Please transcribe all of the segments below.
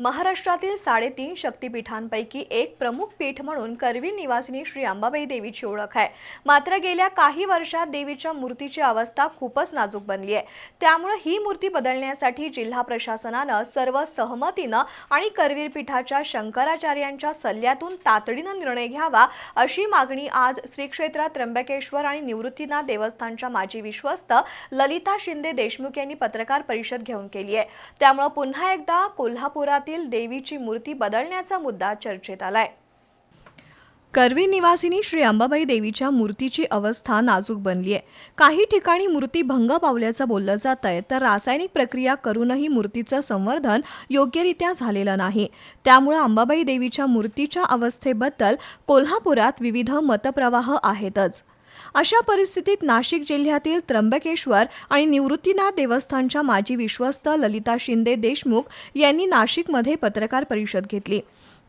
महाराष्ट्रातील साडेतीन शक्तिपीठांपैकी एक प्रमुख पीठ म्हणून करवी निवासिनी श्री अंबाबाई देवीची ओळख आहे. मात्र गेल्या काही वर्षात देवीच्या मूर्तीची अवस्था खूपच नाजूक बनली आहे. त्यामुळे ही मूर्ती बदलण्यासाठी जिल्हा प्रशासनानं सर्व सहमतीनं आणि करवीर पीठाच्या शंकराचार्यांच्या सल्ल्यातून तातडीनं निर्णय घ्यावा अशी मागणी आज श्री क्षेत्र त्र्यंबकेश्वर आणि निवृत्तीनाथ देवस्थानच्या माजी विश्वस्त ललिता शिंदे देशमुख यांनी पत्रकार परिषद घेऊन केली आहे. त्यामुळे पुन्हा एकदा कोल्हापुरात मंदिरातील देवीची मूर्ती बदलण्याचा मुद्दा चर्चेत आलाय. करवी निवासिनी श्री अंबाबाई देवीच्या मूर्तीची अवस्था नाजूक बनली आहे. काही ठिकाणी मूर्ती भंग पावल्याचं बोललं जात आहे तर रासायनिक प्रक्रिया करूनही मूर्तीचं संवर्धन योग्यरित्या झालेलं नाही. त्यामुळे अंबाबाई देवीच्या मूर्तीच्या अवस्थेबद्दल कोल्हापुरात विविध मतप्रवाह आहेतच. अशा परिस्थितीत नाशिक जिल्ह्यातील त्र्यंबकेश्वर आणि निवृत्तीनाथ देवस्थानच्या माजी विश्वस्त ललिता शिंदे देशमुख यांनी नाशिकमध्ये पत्रकार परिषद घेतली.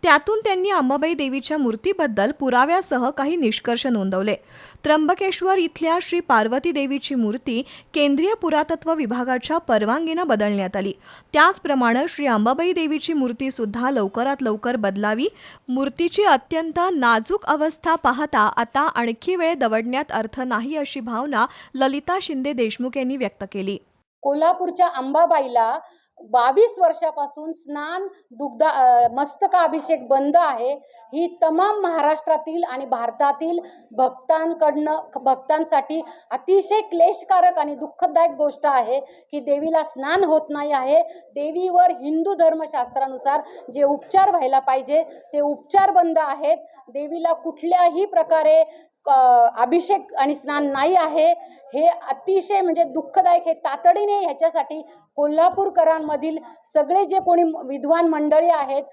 त्यातून त्यांनी अंबाबाई देवीच्या मूर्तीबद्दल पुराव्यासह काही निष्कर्ष नोंदवले. त्र्यंबकेश्वर इथल्या श्री पार्वती देवीची मूर्ती केंद्रीय पुरातत्व विभागाच्या परवानगीनं बदलण्यात आली. त्याचप्रमाणे श्री अंबाबाई देवीची मूर्ती सुद्धा लवकरात लवकर बदलावी. मूर्तीची अत्यंत नाजूक अवस्था पाहता आता आणखी वेळ दवडण्यात अर्थ नाही अशी भावना ललिता शिंदे देशमुख यांनी व्यक्त केली. कोल्हापूरच्या अंबाबाईला बावीस वर्षापासून स्नान दुग्धा मस्तकाभिषेक बंद आहे. ही तमाम महाराष्ट्रातील आणि भारतातील भक्तांकडनं भक्तांसाठी अतिशय क्लेशकारक आणि दुःखदायक गोष्ट आहे की देवीला स्नान होत नाही आहे. देवीवर हिंदू धर्मशास्त्रानुसार जे उपचार व्हायला पाहिजे ते उपचार बंद आहेत. देवीला कुठल्याही प्रकारे अभिषेक आणि स्नान नाही आहे हे अतिशय म्हणजे दुःखदायक हे तातडीने ह्याच्यासाठी कोल्हापूरकरांमधील सगळे जे कोणी विद्वान मंडळी आहेत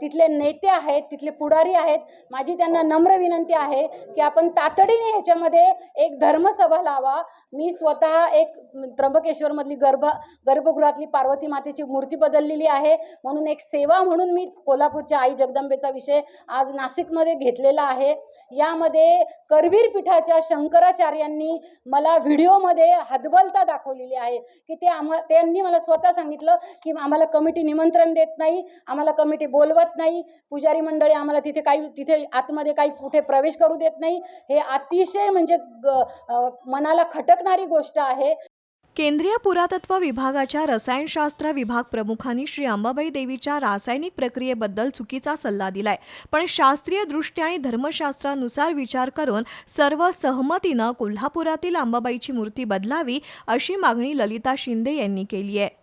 तिथले नेते आहेत तिथले पुढारी आहेत माझी त्यांना नम्र विनंती आहे की आपण तातडीने ह्याच्यामध्ये एक धर्मसभा लावा. मी स्वतः एक त्र्यंबकेश्वरमधली गर्भ गर्भगृहातली पार्वती मातेची मूर्ती बदललेली आहे. म्हणून एक सेवा म्हणून मी कोल्हापूरच्या आई जगदंबेचा विषय आज नाशिकमध्ये घेतलेला आहे. यामध्ये करवीर पीठाच्या शंकराचार्यांनी मला व्हिडिओमध्ये हदबलता दाखवलेली आहे की ते आम्हा त्यांनी मला स्वतः सांगितलं की आम्हाला कमिटी निमंत्रण देत नाही आम्हाला कमिटी बोलवत नाही पुजारी मंडळी आम्हाला तिथे काही तिथे आतमध्ये काही कुठे प्रवेश करू देत नाही. हे अतिशय म्हणजे ग- मनाला खटकणारी गोष्ट आहे. केंद्रीय पुरातत्व विभागाच्या रसायनशास्त्र विभाग प्रमुखांनी श्री अंबाबाई देवीच्या रासायनिक प्रक्रियेबद्दल चुकीचा सल्ला दिलाय. पण शास्त्रीय दृष्ट्या आणि धर्मशास्त्रानुसार विचार करून सर्व सहमतीनं कोल्हापुरातील अंबाबाईची मूर्ती बदलावी अशी मागणी ललिता शिंदे यांनी केली आहे.